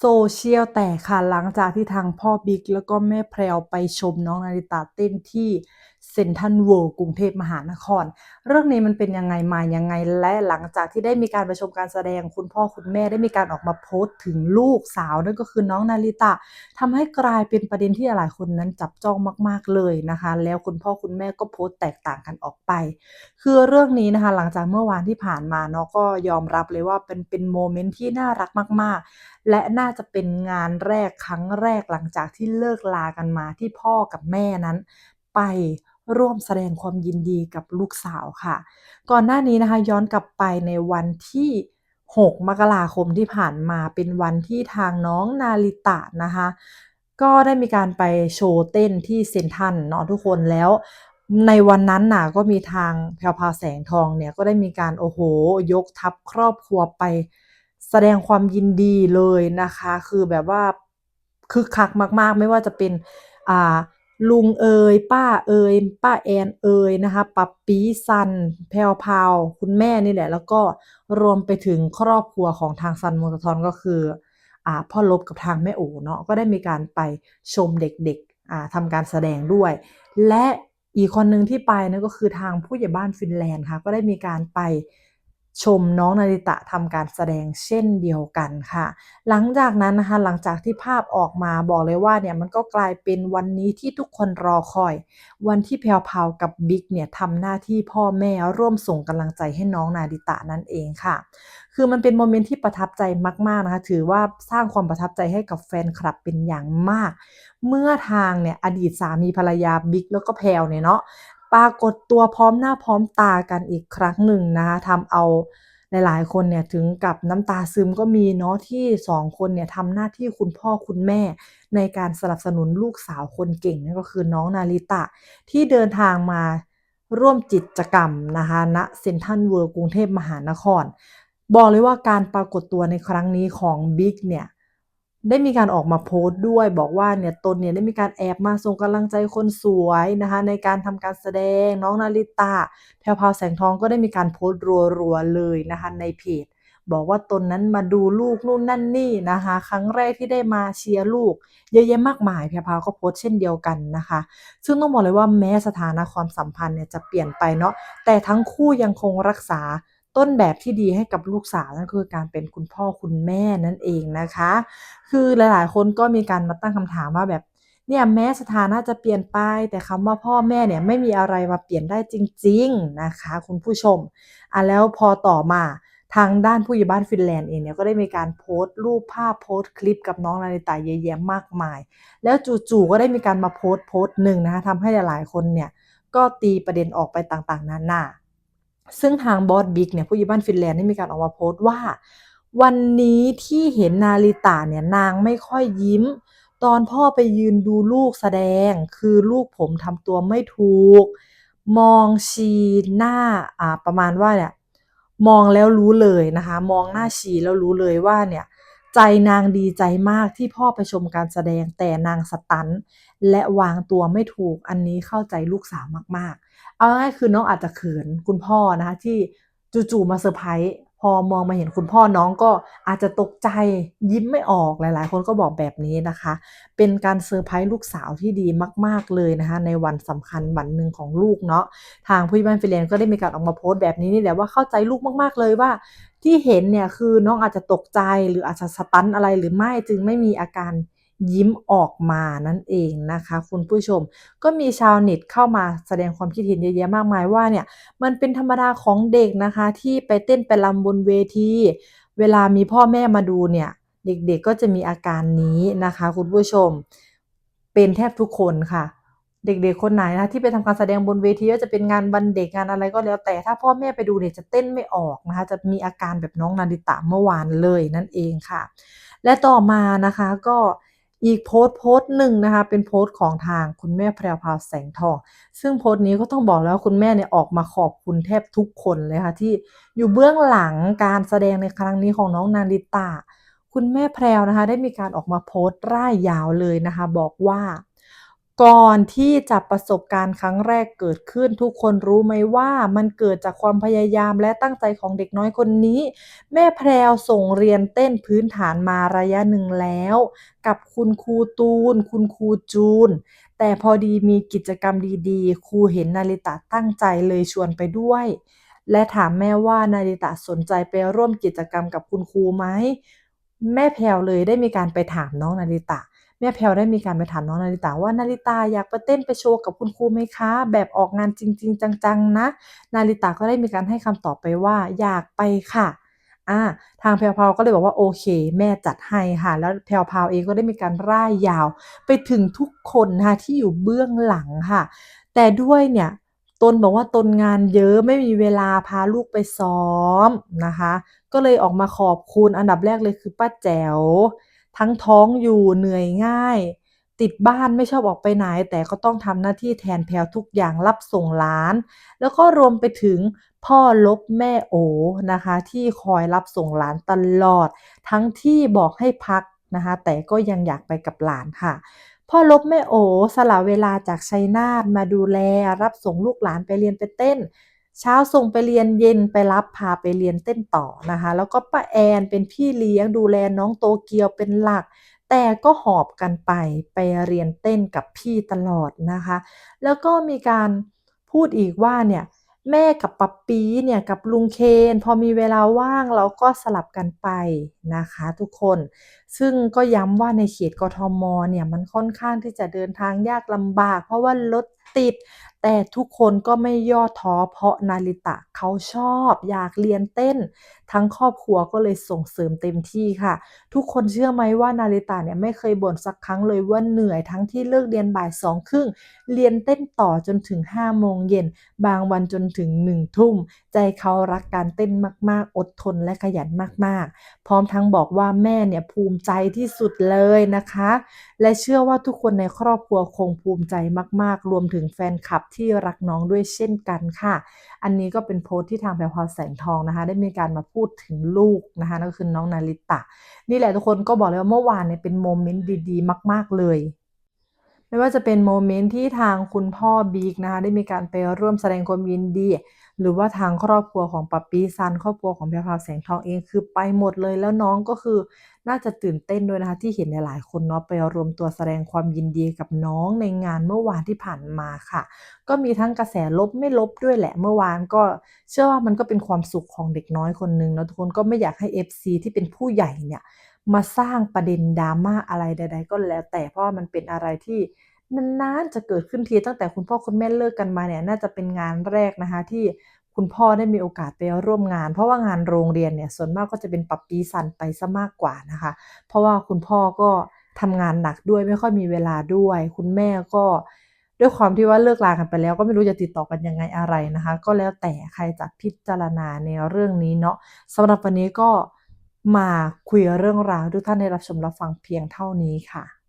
โซเชียลแตกค่ะหลังจากที่ทางพ่อบิ๊กแล้วก็แม่แพรวไปชมน้องนาริตาเต้นที่ เซ็นทรัลเวิลด์กรุงเทพมหานคร เรื่องนี้มันเป็นยังไงมายังไงและหลังจากที่ได้มีการไปชมการแสดงคุณพ่อคุณแม่ได้มีการออกมาโพสต์ถึงลูกสาวนั่นก็คือน้องนาริตะทำให้กลายเป็นประเด็นที่หลายคนนั้นจับจ้องมาก ๆเลยนะคะ แล้วคุณพ่อคุณแม่ก็โพสต์แตกต่างกันออกไป คือเรื่องนี้นะคะหลังจากเมื่อวานที่ผ่านมาเนาะก็ยอมรับเลยว่าเป็นเป็นโมเมนต์ที่น่ารักมาก ๆ และน่าจะเป็นงานแรกครั้งแรกหลังจากที่เลิกลากันมาที่พ่อกับแม่นั้นไป ร่วมแสดงความยินดีกับลูกสาวค่ะ ก่อนหน้านี้นะคะย้อนกลับไปในวันที่ 6 มกราคมที่ผ่านมาเป็นวันที่ทางน้องนาริตะนะคะก็ได้มีการไปโชว์เต้นที่เซนทรัลเนาะทุกคนแล้วในวันนั้นน่ะก็มีทางแพรวพาแสงทองเนี่ยก็ได้มีการโอ้โห ยกทัพครอบครัวไป แสดงความยินดีเลยนะคะ คือแบบว่าคึกคักมาก ๆ ไม่ว่าจะเป็นอ่า ลุงเอยป้าเอยป้าแอนเอยนะคะปับปีซัน แพรวพาวคุณแม่นี่แหละ แล้วก็รวมไปถึงครอบครัวของทางซันมอเตทอนก็คืออ่าพ่อลบกับทางแม่โอเนาะก็ได้มีการไปชมเด็กๆอ่าทำการแสดงด้วย และอีกคนหนึ่งที่ไปนั่นก็คือทางผู้ใหญ่บ้านฟินแลนด์ค่ะก็ได้มีการไป ชมน้องนาริตะทำการแสดงเช่นเดียวกันค่ะ หลังจากนั้นนะคะหลังจากที่ภาพออกมาบอกเลยว่าเนี่ยมันก็กลายเป็นวันนี้ที่ทุกคนรอคอย วันที่แพวพาวกับบิ๊กเนี่ยทำหน้าที่พ่อแม่ร่วมส่งกำลังใจให้น้องนาริตะนั่นเองค่ะ คือมันเป็นโมเมนต์ที่ประทับใจมากๆนะคะถือว่าสร้างความประทับใจให้กับแฟนคลับเป็นอย่างมาก เมื่อทางเนี่ยอดีตสามีภรรยาบิ๊กแล้วก็แพรวเนี่ยเนาะ ปรากฏตัวพร้อมหน้าพร้อมตากันอีกครั้งหนึ่งนะคะทำเอาหลายๆ คนเนี่ยถึงกับน้ำตาซึมก็มีเนาะที่สองคนเนี่ยทำหน้าที่คุณพ่อคุณแม่ ในการสนับสนุนลูกสาวคนเก่งนั่นก็คือน้องนาริตะ ที่เดินทางมาร่วมกิจกรรมนะคะณเซ็นทรัลเวิลด์กรุงเทพมหานคร บอกเลยว่าการปรากฏตัวในครั้งนี้ของบิ๊กเนี่ย ได้มีการออกมาโพสต์ด้วย บอกว่าเนี่ยตนเนี่ยได้มีการแอบมาส่งกำลังใจคนสวยนะคะ ในการทำการแสดงน้องนาริตะแพรวพราวแสงทองก็ได้มีการโพสต์รัวๆเลยนะคะในเพจบอกว่าตนนั้นมาดูลูกนู่นนั่นนี่นะคะ ครั้งแรกที่ได้มาเชียร์ลูก เยอะแยะมากมายแพรวพราวก็โพสต์เช่นเดียวกันนะคะ ซึ่งต้องบอกเลยว่าแม้สถานะความสัมพันธ์เนี่ยจะเปลี่ยนไปเนาะแต่ทั้งคู่ยังคงรักษา ต้นแบบที่ดีให้กับลูกสาวนั่นคือการเป็นคุณพ่อคุณแม่นั่นเองนะคะ คือหลายๆ คนก็มีการมาตั้งคำถามว่าแบบเนี่ยแม้สถานะจะเปลี่ยนไป แต่คำว่าพ่อแม่เนี่ยไม่มีอะไรมาเปลี่ยนได้จริง ๆนะคะ คุณผู้ชมอะแล้วพอต่อมาทางด้านผู้ใหญ่บ้านฟินแลนด์เองเนี่ยก็ได้มีการโพสต์รูปภาพโพสต์คลิปกับน้องนาริตาเยอะแยะมากมาย แล้วจู่ๆก็ได้มีการมาโพสต์โพสต์หนึ่งนะคะทำให้หลายๆคนเนี่ยก็ตีประเด็นออกไปต่างๆนานา ซึ่งทางบอสบิ๊กเนี่ยผู้ใหญ่บ้านฟินแลนด์ได้มีการออกมาโพสต์ว่า วันนี้ที่เห็นนาริตาเนี่ยนางไม่ค่อยยิ้ม ตอนพ่อไปยืนดูลูกแสดง คือลูกผมทำตัวไม่ถูก มองชีหน้าอ่าประมาณว่าเนี่ยมองแล้วรู้เลยนะคะ มองหน้าชีแล้วรู้เลยว่าเนี่ย ใจนางดีใจมากที่พ่อไปชมการแสดงแต่นางสตันและวางตัวไม่ถูกอันนี้เข้าใจลูกสาวมากๆ เอาง่ายคือน้องอาจจะเขินคุณพ่อนะคะที่จู่ๆมาเซอร์ไพรส์ พอมองมาเห็นคุณพ่อน้องก็อาจจะตกใจยิ้มไม่ออกหลาย ๆ คนก็บอกแบบนี้นะคะ เป็นการเซอร์ไพรส์ลูกสาวที่ดีมาก ๆ เลยนะคะ ในวันสำคัญวันหนึ่งของลูกเนาะทางผู้ใหญ่บ้านฟินแลนก็ได้มีการออกมาโพสต์แบบนี้นี่แหละว่าเข้าใจลูกมาก ๆ เลยว่า ที่เห็นเนี่ยคือน้องอาจจะตกใจหรืออาจจะสตันอะไรหรือไม่จึงไม่มีอาการ ยิ้มออกมานั่นเองนะคะ คุณผู้ชม ก็มีชาวเน็ตเข้ามาแสดงความคิดเห็นเยอะแยะมากมายว่าเนี่ยมันเป็นธรรมดาของเด็กนะคะ ที่ไปเต้นไปรำบนเวที เวลามีพ่อแม่มาดูเนี่ยเด็กๆก็จะมีอาการนี้นะคะ คุณผู้ชม เป็นแทบทุกคนค่ะ เด็กๆคนไหนนะที่ไปทำการแสดงบนเวทีว่าจะเป็นงานวันเด็กงานอะไรก็แล้ว แต่ถ้าพ่อแม่ไปดูเนี่ยจะเต้นไม่ออกนะคะ จะมีอาการแบบน้องนาริตะเมื่อวานเลยนั่นเองค่ะ และต่อมานะคะก็ อีกโพสต์โพสต์หนึ่งนะคะ เป็นโพสต์ของทางคุณแม่แพรวพาวแสงทอง ซึ่งโพสต์นี้ก็ต้องบอกแล้วคุณแม่เนี่ยออกมาขอบคุณแทบทุกคนเลยค่ะที่อยู่เบื้องหลังการแสดงในครั้งนี้ของน้องนาริตาคุณแม่แพรวนะคะ ได้มีการออกมาโพสต์ร่ายยาวเลยนะคะ บอกว่า ก่อนที่จะประสบการณ์ครั้งแรกเกิดขึ้น ทุกคนรู้ไหมว่ามันเกิดจากความพยายามและตั้งใจของเด็กน้อยคนนี้ แม่แพรวส่งเรียนเต้นพื้นฐานมาระยะหนึ่งแล้ว กับคุณครูตูน คุณครูจูน แต่พอดีมีกิจกรรมดีๆ ครูเห็นนาริตะตั้งใจเลยชวนไปด้วย และถามแม่ว่านาริตะสนใจไปร่วมกิจกรรมกับคุณครูไหมแม่แพรวเลยได้มีการไปถามน้องนาริตะ แม่แพรวได้มีการไปถามน้องนาริตะว่านาริตะอยากไปเต้นไปโชว์กับคุณครูไหมคะ แบบออกงานจริง ๆ จังๆนะ นาริตะก็ได้มีการให้คำตอบไปว่าอยากไปค่ะอ่าทางแพรวๆก็เลยบอกว่าโอเค แม่จัดให้ค่ะ แล้วแพรวๆเองก็ได้มีการร่ายยาว ไปถึงทุกคนนะคะที่อยู่เบื้องหลังค่ะ แต่ด้วยเนี่ยตนบอกว่าตนงานเยอะไม่มีเวลาพาลูกไปซ้อมนะคะ ก็เลยออกมาขอบคุณอันดับแรกเลยคือป้าแจ๋ว ทั้งท้องอยู่เหนื่อยง่าย ติดบ้านไม่ชอบออกไปไหน แต่ก็ต้องทำหน้าที่แทนแพรวทุกอย่างรับส่งหลาน แล้วก็รวมไปถึงพ่อลบแม่โอนะคะ ที่คอยรับส่งหลานตลอด ทั้งที่บอกให้พักนะคะแต่ก็ยังอยากไปกับหลานค่ะ พ่อลบแม่โอสละเวลาจากชัยนาทมาดูแลรับส่งลูกหลานไปเรียนไปเต้น เช้าส่งไปเรียนเย็นไปรับพาไปเรียนเต้นต่อนะคะ แล้วก็ป้าแอนเป็นพี่เลี้ยงดูแลน้องโตเกียวเป็นหลัก แต่ก็หอบกันไปไปเรียนเต้นกับพี่ตลอดนะคะ แล้วก็มีการพูดอีกว่าเนี่ยแม่กับปาปีเนี่ยกับลุงเคนพอมีเวลาว่างเราก็สลับกันไปนะคะทุกคน ซึ่งก็ย้ำว่าในเขตกทม.เนี่ยมันค่อนข้างที่จะเดินทางยากลำบาก เพราะว่ารถติด แต่ทุกคนก็ไม่ย่อท้อเพราะนาริตะเขาชอบอยากเรียนเต้น ทั้งครอบครัวก็เลยส่งเสริมเต็มที่ค่ะ ทุกคนเชื่อไหมว่านาริตะเนี่ยไม่เคยบ่นสักครั้งเลยว่าเหนื่อยทั้งที่เลิกเรียนบ่าย2:30เรียนเต้นต่อจนถึง5โมงเย็น บางวันจนถึง1ทุ่ม ใจเขารักการเต้นมากๆ อดทนและขยันมากๆ พร้อมทั้งบอกว่าแม่เนี่ยภูมิใจที่สุดเลยนะคะ และเชื่อว่าทุกคนในครอบครัวคงภูมิใจมากๆ รวมถึงแฟนคลับที่รักน้องด้วยเช่นกันค่ะ อันนี้ก็เป็นโพสต์ที่ทางแพรวๆแสงทองนะคะ ได้มีการมาพูดถึงลูกนะคะนั่นก็คือน้องนาริตะ นี่แหละทุกคนก็บอกเลยว่าเมื่อวานเนี่ยเป็นโมเมนต์ดีๆ มาก ๆเลยไม่ว่าจะเป็นโมเมนต์ที่ทางคุณพ่อบิ๊กนะคะได้มีการไปร่วมแสดงความยินดี หรือว่าทางครอบครัวของปาปี๊ซัน ครอบครัวของแพรวแสงทองเองคือไปหมดเลยแล้วน้องก็คือน่าจะตื่นเต้นด้วยนะคะ ที่เห็นหลายๆคนเนาะไปรวมตัวแสดงความยินดีกับน้องในงานเมื่อวานที่ผ่านมาค่ะ ก็มีทั้งกระแสลบไม่ลบด้วยแหละเมื่อวานก็เชื่อว่ามันก็เป็นความสุขของเด็กน้อยคนหนึ่งเนาะทุกคนก็ไม่อยากให้ FC ที่เป็นผู้ใหญ่เนี่ยมาสร้างประเด็น drama อะไรใด ๆ ก็แล้วแต่เพราะมันเป็นอะไรที่ นานๆจะเกิดขึ้นทีตั้งแต่คุณพ่อคุณแม่เลิกกันมาเนี่ยน่าจะเป็นงานแรกนะคะที่คุณพ่อได้มีโอกาสไปร่วมงาน เพราะว่างานโรงเรียนเนี่ยส่วนมากก็จะเป็นปาปี๊ซันไปเสียมากกว่านะคะ เพราะว่าคุณพ่อก็ทำงานหนักด้วยไม่ค่อยมีเวลาด้วย คุณแม่ก็ด้วยความที่ว่าเลิกรากันไปแล้ว ก็ไม่รู้จะติดต่อกันยังไงอะไรนะคะ ก็แล้วแต่ใครจะพิจารณาในเรื่องนี้เนาะสำหรับวันนี้ก็มาคุยเรื่องราวทุกท่านได้รับชมรับฟังเพียงเท่านี้ค่ะ